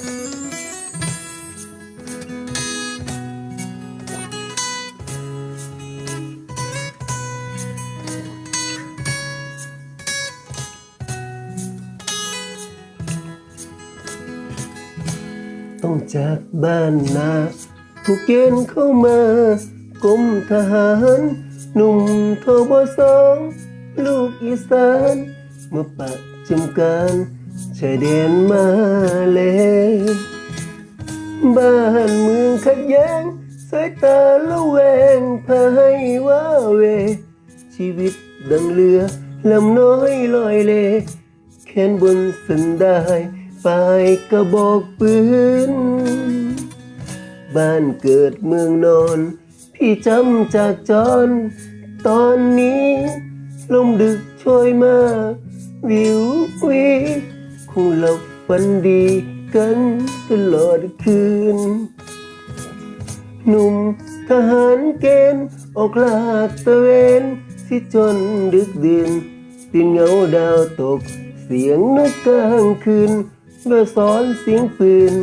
ต้องจากบ้านนาถูกเกณฑ์เข้ามากรมทหาร หนุ่มทบสองลูกอีสานมาปะจำการชายแดนมาเล สายตาละแวงพาให้ว่าเว ชีวิตดังเรือลำน้อยลอยเลแขนบนสันได้ปลายกระบอกปืน บ้านเกิดเมืองนอน พี่จำจากจรตอนนี้ลมดึกช่วยมา วิววิคงหลับฝันดีกันตลอดคืน หนุ่มทหารเกณฑ์ออกลาดตะเวนสิจนดึกดื่นตื่นเหงาดาวตก เสียงนกกลางคืนเมื่อสอนเสียงปืน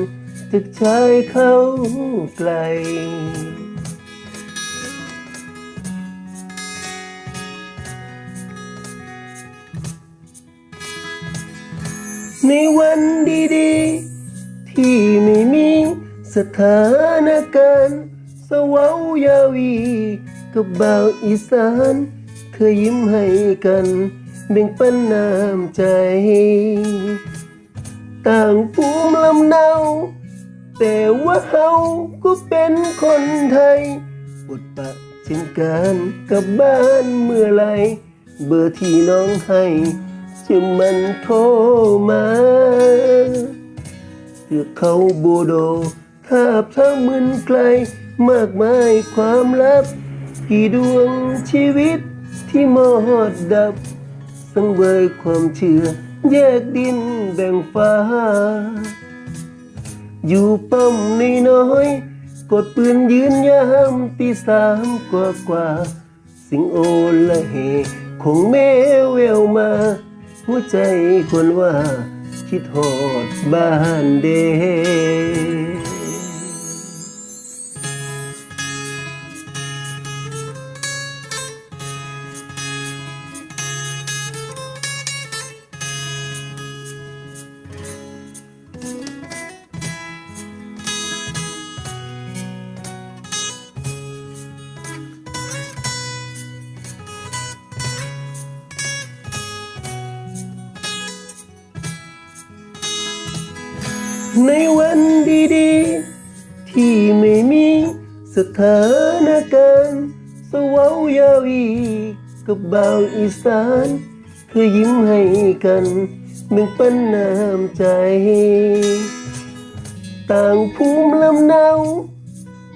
จากชายเขาไกลในวันดีๆ ที่ไม่มีสถานการณ์ สวาวยาวีกับบ่าวอีสาน เธอยิ้มให้กันแบ่งปันน้ำใจ ต่างภูมิลำเนา แต่ว่าเฮาก็เป็นคนไทยบทปะเช่นกันกับบ้านเมื่อไร เบอร์ที่น้องให้จะมันโทรมาเถือเขาโบโดทาบทางมึนไกล มากมายความลับ กี่ดวงชีวิตที่มอดดับ สังเวยความเชื่อ แยกดินแบ่งฟ้า อยู่ป้อมนน้อยกดปืนยืนยามตีสามกว่ากว่า สิงโอละเหคงแม่แววมา หัวใจคนว่า คิดหอดบ้านเด ในวันดีๆ ที่ไม่มีสถานการณ์สวาวยาวีกับบ่าวอีสานเธอยิ้มให้กันแบ่งปันน้ำใจ ต่างภูมิลำเนา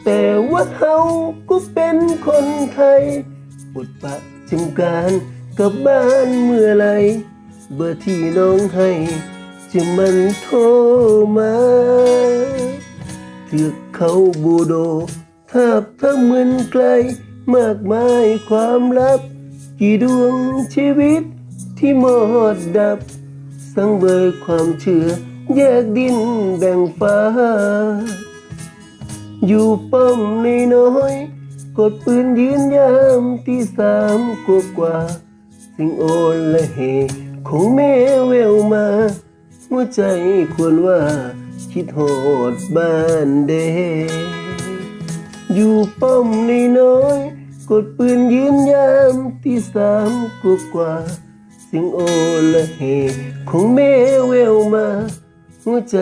แต่ว่าเฮาก็เป็นคนไทยบทปะจำการกับบ้านเมื่อไร เบอร์ที่น้องให้ จะมันโทรมาเถือกเขาบูโดทาบทั้งมึนไกล มากมายความลับ กี่ดวงชีวิตที่หมดดับ สังเวยความเชื่อ แยกดินแบ่งฟ้า อยู่ป้อมในน้อย กดปืนยืนยามตีสามกว่ากว่า สิ่งโอละเหคงแม่แววมา หัวใจควรว่าคิดโหดบ้านเด อยู่ป้อมในน้อย กดปืนยืนยามตีสามกว่ากว่าสิ่งโอละเหคงแม่แววมา หัวใจ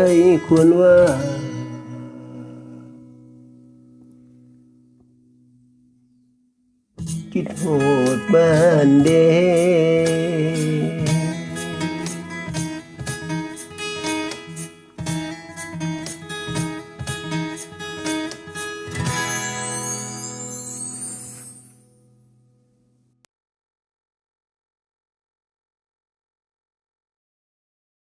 ควรว่าคิดโหดบ้านเด